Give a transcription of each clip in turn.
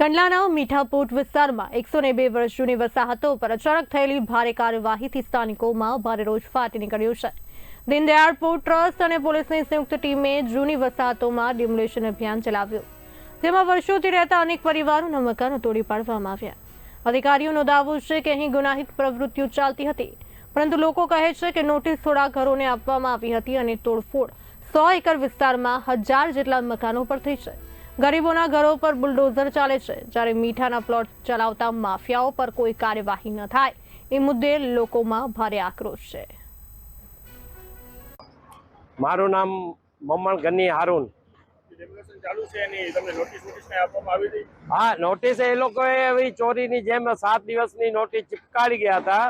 કંડલાના મીઠાપોટ વિસ્તારમાં એકસો ને બે વર્ષ જૂની વસાહતો પર અચાનક થયેલી ભારે કાર્યવાહીથી સ્થાનિકોમાં ભારે રોષ ફાટી નીકળ્યો છે. દીનદયાળ પોર્ટ ટ્રસ્ટ અને પોલીસની સંયુક્ત ટીમે જૂની વસાહતોમાં ડિમોલેશન અભિયાન ચલાવ્યું. જેમાં વર્ષોથી રહેતા અનેક પરિવારોના મકાનો તોડી પાડવામાં આવ્યા. અધિકારીઓનો દાવો છે કે અહીં ગુનાહિત પ્રવૃત્તિઓ ચાલતી હતી, પરંતુ લોકો કહે છે કે નોટિસ થોડા ઘરોને આપવામાં આવી હતી અને તોડફોડ સો એકર વિસ્તારમાં હજાર જેટલા મકાનો પર થઈ છે. ગરીબોના ઘરો પર બુલડોઝર ચાલે છે. જ્યારે મીઠાના પ્લોટ ચલાવતા માફિયાઓ પર કોઈ કાર્યવાહી ન થાય. એ મુદ્દે લોકોમાં ભારે આક્રોશ છે. મારું નામ મમણ ગની હારૂન. રેગ્યુલેશન ચાલુ છે એની. તમને નોટિસ નોટિસ કાંઈ આપવામાં આવી હતી હા નોટિસ એ લોકોએ એવી ચોરીની જેમ સાત દિવસની નોટિસ ચિપકાડી ગયા હતા.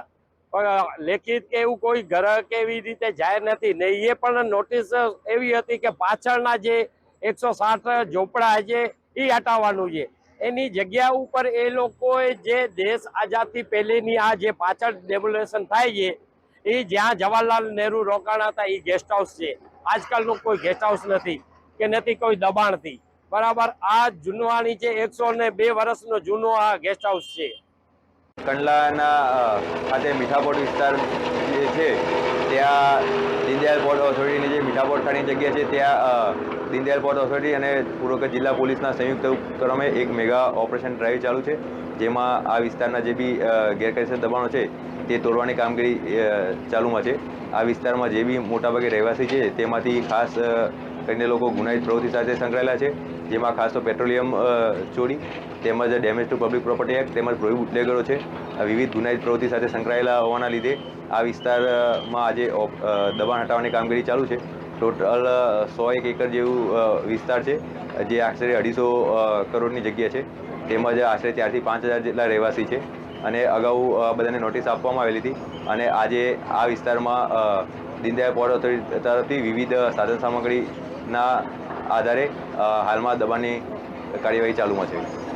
પણ લેખિત કે એવું કોઈ ઘર કે એવી રીતે જાહેર નથી. ને એ પણ નોટિસ એવી હતી કે પાછળના જે એકસો સાઠ ઝોપડા છે એ હટાવવાનું છે. એની જગ્યા ઉપર એ લોકોએ જે દેશ આઝાદથી પહેલેની આ જે પાછળ ડેમોલેશન થાય છે એ જ્યાં જવાહરલાલ નહેરુ રોકાણા હતા એ ગેસ્ટ હાઉસ છે. આજકાલનું કોઈ ગેસ્ટ હાઉસ નથી કે નથી કોઈ દબાણથી બરાબર, આ જૂનવાણી છે, એકસો ને બે વર્ષનો જૂનો આ ગેસ્ટ હાઉસ છે. કંડલાના ખાતે મીઠાપોટ વિસ્તાર જે છે, ત્યાં દીનદયાળ પોર્ટ ઓથોરિટીની જે મીઠા ખાની જગ્યા છે, ત્યાં દીનદયાલ પોર્ટ ઓથોરિટી અને પૂર્વ જિલ્લા પોલીસના સંયુક્ત ઉપક્રમે એક મેગા ઓપરેશન ડ્રાઈવ ચાલુ છે, જેમાં આ વિસ્તારના જે બી ગેરકાયદેસર દબાણો છે, તે તોડવાની કામગીરી ચાલુમાં છે. આ વિસ્તારમાં જે બી મોટાભાગે રહેવાસી છે, તેમાંથી ખાસ કરીને લોકો ગુનાહિત પ્રવૃત્તિ સાથે સંકળાયેલા છે, જેમાં ખાસ તો પેટ્રોલિયમ ચોરી, તેમજ damage to public property act, તેમજ પ્રોહિબ બુટલેગરો છે વિવિધ ગુનાહિત પ્રવૃત્તિ સાથે સંકળાયેલા હોવાના લીધે આ વિસ્તારમાં આજે દબાણ હટાવવાની કામગીરી ચાલુ છે. ટોટલ સો એક એકર જેવું વિસ્તાર છે, જે આશરે અઢીસો કરોડની જગ્યા છે. તેમજ આશરે ચારથી પાંચ હજાર જેટલા રહેવાસી છે. અને અગાઉ બધાને નોટિસ આપવામાં આવેલી હતી. અને આજે આ વિસ્તારમાં દીનદયાળ પોર્ટ ઓથોરિટી તરફથી વિવિધ સાધન સામગ્રીના આધારે હાલમાં દબાણની કાર્યવાહી ચાલુમાં છે.